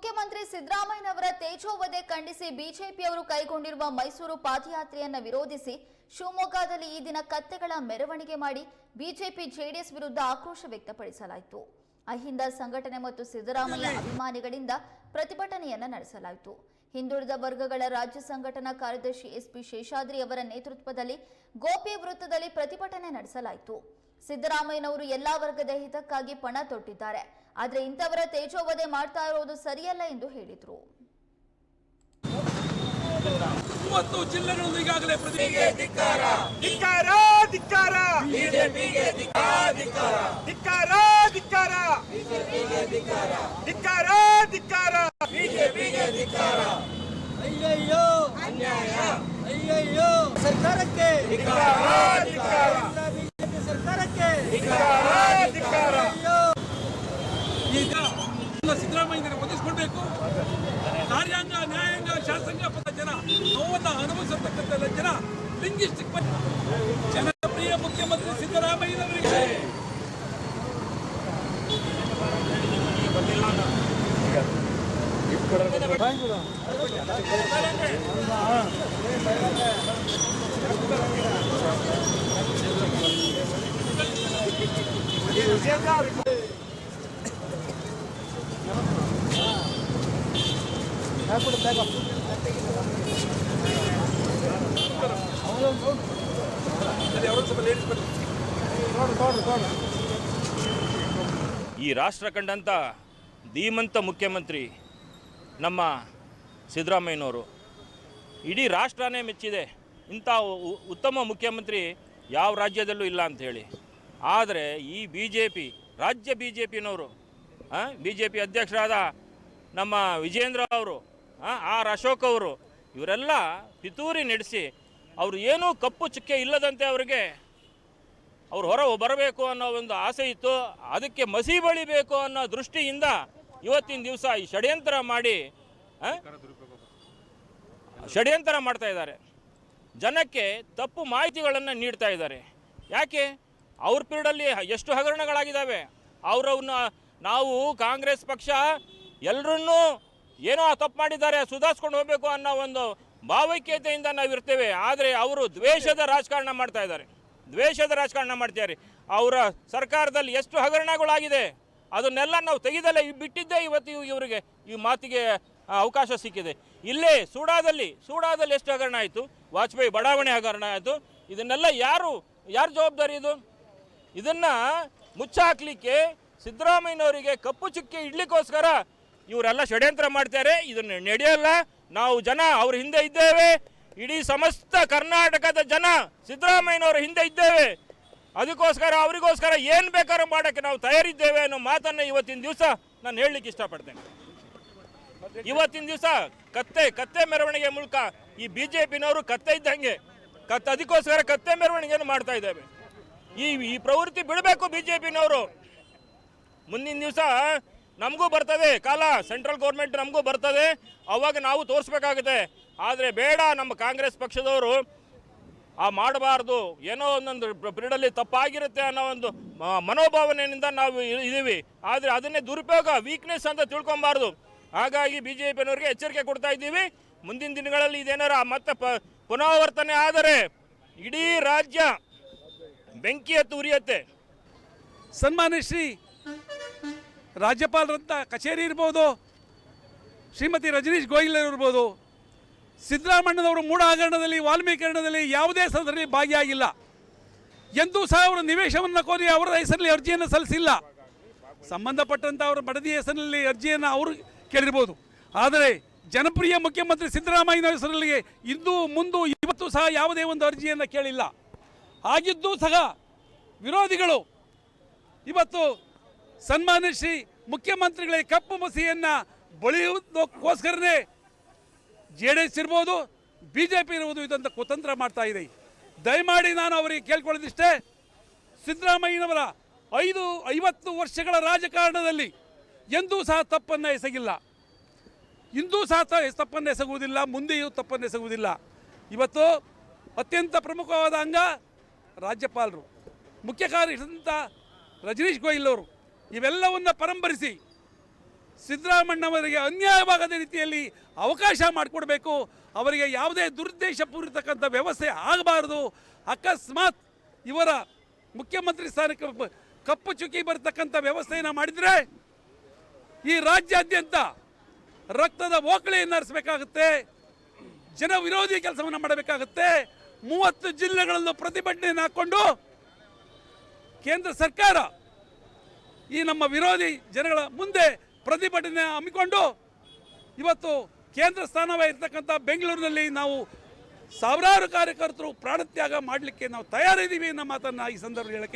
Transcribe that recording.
ಮುಖ್ಯಮಂತ್ರಿ ಸಿದ್ದರಾಮಯ್ಯನವರ ತೇಜೋವಧೆ ಖಂಡಿಸಿ ಬಿಜೆಪಿಯವರು ಕೈಗೊಂಡಿರುವ ಮೈಸೂರು ಪಾದಯಾತ್ರೆಯನ್ನು ವಿರೋಧಿಸಿ ಶಿವಮೊಗ್ಗದಲ್ಲಿ ಈ ದಿನ ಕತ್ತೆಗಳ ಮೆರವಣಿಗೆ ಮಾಡಿ ಬಿಜೆಪಿ ಜೆಡಿಎಸ್ ವಿರುದ್ಧ ಆಕ್ರೋಶ ವ್ಯಕ್ತಪಡಿಸಲಾಯಿತು. ಅಹಿಂದ ಸಂಘಟನೆ ಮತ್ತು ಸಿದ್ದರಾಮಯ್ಯ ಅಭಿಮಾನಿಗಳಿಂದ ಪ್ರತಿಭಟನೆಯನ್ನ ನಡೆಸಲಾಯಿತು. ಹಿಂದುಳಿದ ವರ್ಗಗಳ ರಾಜ್ಯ ಸಂಘಟನಾ ಕಾರ್ಯದರ್ಶಿ ಎಸ್ಪಿ ಶೇಷಾದ್ರಿ ಅವರ ನೇತೃತ್ವದಲ್ಲಿ ಗೋಪಿ ವೃತ್ತದಲ್ಲಿ ಪ್ರತಿಭಟನೆ ನಡೆಸಲಾಯಿತು. ಸಿದ್ದರಾಮಯ್ಯನವರು ಎಲ್ಲಾ ವರ್ಗದ ಹಿತಕ್ಕಾಗಿ ಪಣ ತೊಟ್ಟಿದ್ದಾರೆ. ಆದ್ರೆ ಇಂಥವರ ತೇಜೋವಧೆ ಮಾಡ್ತಾ ಇರೋದು ಸರಿಯಲ್ಲ ಎಂದು ಹೇಳಿದರು. ಮೂವತ್ತು ಜಿಲ್ಲೆಗಳಲ್ಲಿ ಈಗಾಗಲೇ ಪ್ರತಿ ಧಿಕ್ಕಾರ. ಧಿಕ್ಕಾರ ಧಿಕ್ಕಾರ. ಧಿಕ್ಕಾರ ಧಿಕ್ಕಾರ. ಧಿಕ್ಕಾರ ಅಯ್ಯಯ್ಯೋ. ಅನ್ಯಾಯ. ಅಯ್ಯಯ್ಯೋ. ಸರ್ಕಾರಕ್ಕೆ ಧಿಕ್ಕಾರ. ಧಿಕ್ಕಾರ. ನೋವನ್ನ ಅನುಭವಿಸತಕ್ಕಂಥ ಜನ ಲಿಂಗಿಸ್ಟಿಕ್ ಜನಪ್ರಿಯ ಮುಖ್ಯಮಂತ್ರಿ ಸಿದ್ದರಾಮಯ್ಯನವರಿಗೆ ಅಲ್ಲಿ ಅವ್ರನ್ನ ಸ್ವಲ್ಪ ಲೇಡೀಸ್ ಬನ್ನಿ ಈ ರಾಷ್ಟ್ರ ಕಂಡಂಥ ಧೀಮಂತ ಮುಖ್ಯಮಂತ್ರಿ ನಮ್ಮ ಸಿದ್ದರಾಮಯ್ಯನವರು. ಇಡೀ ರಾಷ್ಟ್ರನೇ ಮೆಚ್ಚಿದೆ. ಇಂಥ ಉತ್ತಮ ಮುಖ್ಯಮಂತ್ರಿ ಯಾವ ರಾಜ್ಯದಲ್ಲೂ ಇಲ್ಲ ಅಂತ ಹೇಳಿ. ಆದರೆ ಈ ಬಿ ಜೆ ಪಿ ರಾಜ್ಯ ಬಿ ಜೆ ಪಿನವರು ಬಿ ಜೆ ಪಿ ಅಧ್ಯಕ್ಷರಾದ ನಮ್ಮ ವಿಜೇಂದ್ರ ಅವರು ಆರ್ ಅಶೋಕ್ ಅವರು, ಇವರೆಲ್ಲ ಪಿತೂರಿ ನಡೆಸಿ ಅವರು ಏನೂ ಕಪ್ಪು ಚುಕ್ಕೆ ಇಲ್ಲದಂತೆ ಅವರಿಗೆ ಅವ್ರು ಹೊರ ಬರಬೇಕು ಅನ್ನೋ ಒಂದು ಆಸೆ ಇತ್ತು. ಅದಕ್ಕೆ ಮಸಿ ಬಳಿಬೇಕು ಅನ್ನೋ ದೃಷ್ಟಿಯಿಂದ ಇವತ್ತಿನ ದಿವಸ ಈ ಷಡ್ಯಂತ್ರ ಮಾಡಿ ಷಡ್ಯಂತರ ಮಾಡ್ತಾ ಇದ್ದಾರೆ. ಜನಕ್ಕೆ ತಪ್ಪು ಮಾಹಿತಿಗಳನ್ನು ನೀಡ್ತಾ ಇದ್ದಾರೆ. ಯಾಕೆ? ಅವ್ರ ಪೀರಿಯಡಲ್ಲಿ ಎಷ್ಟು ಹಗರಣಗಳಾಗಿದ್ದಾವೆ? ಅವರವನ್ನ ನಾವು ಕಾಂಗ್ರೆಸ್ ಪಕ್ಷ ಎಲ್ಲರನ್ನೂ ಏನೋ ತಪ್ಪು ಮಾಡಿದ್ದಾರೆ, ಸುಧಾರಿಸ್ಕೊಂಡು ಹೋಗಬೇಕು ಅನ್ನೋ ಒಂದು ಭಾವೈಕ್ಯತೆಯಿಂದ ನಾವು ಇರ್ತೇವೆ ಆದರೆ ಅವರು ದ್ವೇಷದ ರಾಜಕಾರಣ ಮಾಡ್ತಾ ಇದ್ದಾರೆ. ದ್ವೇಷದ ರಾಜಕಾರಣ ಮಾಡ್ತಿದ್ದಾರೆ ಅವರ ಸರ್ಕಾರದಲ್ಲಿ ಎಷ್ಟು ಹಗರಣಗಳಾಗಿದೆ, ಅದನ್ನೆಲ್ಲ ನಾವು ತೆಗೆದಲ್ಲೇ ಬಿಟ್ಟಿದ್ದೇ ಇವತ್ತು ಇವರಿಗೆ ಈ ಮಾತಿಗೆ ಅವಕಾಶ ಸಿಕ್ಕಿದೆ. ಇಲ್ಲೇ ಸೂಡಾದಲ್ಲಿ ಸೂಡಾದಲ್ಲಿ ಎಷ್ಟು ಹಗರಣ ಆಯಿತು? ವಾಜಪೇಯಿ ಬಡಾವಣೆ ಹಗರಣ ಆಯಿತು. ಇದನ್ನೆಲ್ಲ ಯಾರು ಯಾರು ಜವಾಬ್ದಾರಿ ಇದು? ಇದನ್ನು ಮುಚ್ಚಾಕ್ಲಿಕ್ಕೆ ಸಿದ್ದರಾಮಯ್ಯನವರಿಗೆ ಕಪ್ಪು ಚುಕ್ಕೆ ಇಡ್ಲಿಕ್ಕೋಸ್ಕರ ಇವರೆಲ್ಲ ಷಡ್ಯಂತ್ರ ಮಾಡ್ತಾರೆ. ಇದನ್ನು ನಡೆಯಲ್ಲ. ನಾವು ಜನ, ಅವ್ರ ಹಿಂದೆ ಇದ್ದೇವೆ. ಇಡೀ ಸಮಸ್ತ ಕರ್ನಾಟಕದ ಜನ, ಸಿದ್ದರಾಮಯ್ಯನವರ ಹಿಂದೆ ಇದ್ದೇವೆ. ಅದಕ್ಕೋಸ್ಕರ, ಅವರಿಗೋಸ್ಕರ ಏನು ಬೇಕಾದ್ರೂ ಮಾಡೋಕ್ಕೆ ನಾವು ತಯಾರಿದ್ದೇವೆ ಅನ್ನೋ ಮಾತನ್ನು ಇವತ್ತಿನ ದಿವಸ ನಾನು ಹೇಳಲಿಕ್ಕೆ ಇಷ್ಟಪಡ್ತೇನೆ. ಇವತ್ತಿನ ದಿವಸ ಕತ್ತೆ ಕತ್ತೆ ಮೆರವಣಿಗೆ ಮೂಲಕ ಈ ಬಿ ಜೆ ಪಿನವರು ಕತ್ತೆ ಇದ್ದಂಗೆ ಕತ್ತ ಅದಕ್ಕೋಸ್ಕರ ಕತ್ತೆ ಮೆರವಣಿಗೆಯನ್ನು ಮಾಡ್ತಾ ಇದ್ದೇವೆ. ಈ ಈ ಪ್ರವೃತ್ತಿ ಬಿಡಬೇಕು ಬಿ ಜೆ ಪಿನವರು ಮುಂದಿನ ದಿವಸ ನಮಗೂ ಬರ್ತದೆ, ಕಾಲ. ಸೆಂಟ್ರಲ್ ಗೌರ್ಮೆಂಟ್ ನಮಗೂ ಬರ್ತದೆ. ಅವಾಗ ನಾವು ತೋರಿಸ್ಬೇಕಾಗುತ್ತೆ. ಆದರೆ ಬೇಡ, ನಮ್ಮ ಕಾಂಗ್ರೆಸ್ ಪಕ್ಷದವರು ಆ ಮಾಡಬಾರ್ದು. ಏನೋ ಒಂದೊಂದು ಪೀರಿಯಡಲ್ಲಿ ತಪ್ಪಾಗಿರುತ್ತೆ ಅನ್ನೋ ಒಂದು ಮನೋಭಾವನೆಯಿಂದ ನಾವು ಇದ್ದೀವಿ ಆದರೆ ಅದನ್ನೇ ದುರುಪಯೋಗ ವೀಕ್ನೆಸ್ ಅಂತ ತಿಳ್ಕೊಬಾರ್ದು. ಹಾಗಾಗಿ ಬಿ ಜೆ ಪಿನವ್ರಿಗೆ ಎಚ್ಚರಿಕೆ ಕೊಡ್ತಾ ಇದ್ದೀವಿ. ಮುಂದಿನ ದಿನಗಳಲ್ಲಿ ಇದೇನಾರ ಮತ್ತೆ ಪ, ಪುನರಾವರ್ತನೆ ಆದರೆ ಇಡೀ ರಾಜ್ಯ ಬೆಂಕಿ ಹತ್ತು ಉರಿಯತ್ತೆ. ಸನ್ಮಾನ್ಯ ಶ್ರೀ ರಾಜ್ಯಪಾಲರಂತ ಕಚೇರಿ ಇರ್ಬೋದು, ಶ್ರೀಮತಿ ರಜನೀಶ್ ಗೋಯಲ್ ಇರ್ಬೋದು ಸಿದ್ದರಾಮಣ್ಣನವರು ಮೂಢ ಹಗರಣದಲ್ಲಿ ವಾಲ್ಮೀಕರಣದಲ್ಲಿ ಯಾವುದೇ ಸಂದರ್ಭದಲ್ಲಿ ಭಾಗಿಯಾಗಿಲ್ಲ. ಎಂದೂ ಸಹ ಅವರು ನಿವೇಶವನ್ನು ಕೋರಿ ಅವರ ಹೆಸರಲ್ಲಿ ಅರ್ಜಿಯನ್ನು ಸಲ್ಲಿಸಿಲ್ಲ. ಸಂಬಂಧಪಟ್ಟಂಥ ಅವರ ಬಡದಿ ಹೆಸರಿನಲ್ಲಿ ಅರ್ಜಿಯನ್ನು ಅವರು ಕೇಳಿರ್ಬೋದು. ಆದರೆ ಜನಪ್ರಿಯ ಮುಖ್ಯಮಂತ್ರಿ ಸಿದ್ದರಾಮಯ್ಯನ ಹೆಸರಲ್ಲಿ ಇಂದು ಮುಂದು ಇವತ್ತು ಸಹ ಯಾವುದೇ ಒಂದು ಅರ್ಜಿಯನ್ನು ಕೇಳಿಲ್ಲ. ಆಗಿದ್ದೂ ಸಹ ವಿರೋಧಿಗಳು ಇವತ್ತು ಸನ್ಮಾನ್ಯ ಶ್ರೀ ಮುಖ್ಯಮಂತ್ರಿಗಳಿಗೆ ಕಪ್ಪು ಮಸಿಯನ್ನು ಬಳಿಯುವುದಕ್ಕೋಸ್ಕರನೇ ಜೆ ಡಿ ಎಸ್ ಇರ್ಬೋದು, ಬಿ ಜೆ ಪಿ ಇರ್ಬೋದು ಇದಂತ ಕುತಂತ್ರ ಮಾಡ್ತಾ ಇದೆ. ದಯಮಾಡಿ ನಾನು ಅವರಿಗೆ ಕೇಳ್ಕೊಳ್ಳೋದಿಷ್ಟೇ, ಸಿದ್ದರಾಮಯ್ಯನವರ ಐದು, ಐವತ್ತು ವರ್ಷಗಳ ರಾಜಕಾರಣದಲ್ಲಿ ಎಂದೂ ಸಹ ತಪ್ಪನ್ನು ಎಸಗಿಲ್ಲ. ಇಂದೂ ಸಹ ತಪ್ಪನ್ನು ಎಸಗುವುದಿಲ್ಲ, ಮುಂದೆಯೂ ತಪ್ಪನ್ನು ಎಸಗುವುದಿಲ್ಲ. ಇವತ್ತು ಅತ್ಯಂತ ಪ್ರಮುಖವಾದ ಅಂಗ ರಾಜ್ಯಪಾಲರು, ಮುಖ್ಯ ಕಾರ್ಯದರ್ಶಿ ರಜನೀಶ್ ಗೋಯಲ್ ಅವರು. ಇವೆಲ್ಲವನ್ನು ಪರಂಪರಿಸಿ ಸಿದ್ದರಾಮಣ್ಣವರಿಗೆ ಅನ್ಯಾಯವಾಗದ ರೀತಿಯಲ್ಲಿ ಅವಕಾಶ ಮಾಡಿಕೊಡಬೇಕು. ಅವರಿಗೆ ಯಾವುದೇ ದುರುದ್ದೇಶಪೂರಿತಕ್ಕಂಥ ವ್ಯವಸ್ಥೆ ಆಗಬಾರದು. ಅಕಸ್ಮಾತ್ ಇವರ ಮುಖ್ಯಮಂತ್ರಿ ಸ್ಥಾನಕ್ಕೆ ಕಪ್ಪು ಚುಕ್ಕಿ ಬರ್ತಕ್ಕಂಥ ವ್ಯವಸ್ಥೆಯನ್ನು ಮಾಡಿದರೆ ಈ ರಾಜ್ಯಾದ್ಯಂತ ರಕ್ತದ ಓಕಳಿಯನ್ನು ಹರಿಸಬೇಕಾಗುತ್ತೆ ಜನ ವಿರೋಧಿ ಕೆಲಸವನ್ನು ಮಾಡಬೇಕಾಗುತ್ತೆ. ಮೂವತ್ತು ಜಿಲ್ಲೆಗಳಲ್ಲೂ ಪ್ರತಿಭಟನೆಯನ್ನು ಹಾಕ್ಕೊಂಡು ಕೇಂದ್ರ ಸರ್ಕಾರ ಈ ನಮ್ಮ ವಿರೋಧಿ ಜನಗಳ ಮುಂದೆ ಪ್ರತಿಭಟನೆ ಹಮ್ಮಿಕೊಂಡು ಇವತ್ತು ಕೇಂದ್ರ ಸ್ಥಾನವೇ ಇರ್ತಕ್ಕಂಥ ಬೆಂಗಳೂರಿನಲ್ಲಿ ನಾವು ಸಾವಿರಾರು ಕಾರ್ಯಕರ್ತರು ಪ್ರಾಣತ್ಯಾಗ ಮಾಡಲಿಕ್ಕೆ ನಾವು ತಯಾರಿದ್ದೀವಿ ಅನ್ನೋ ಮಾತನ್ನು ಈ ಸಂದರ್ಭದಲ್ಲಿ ಹೇಳಕ್ಕೆ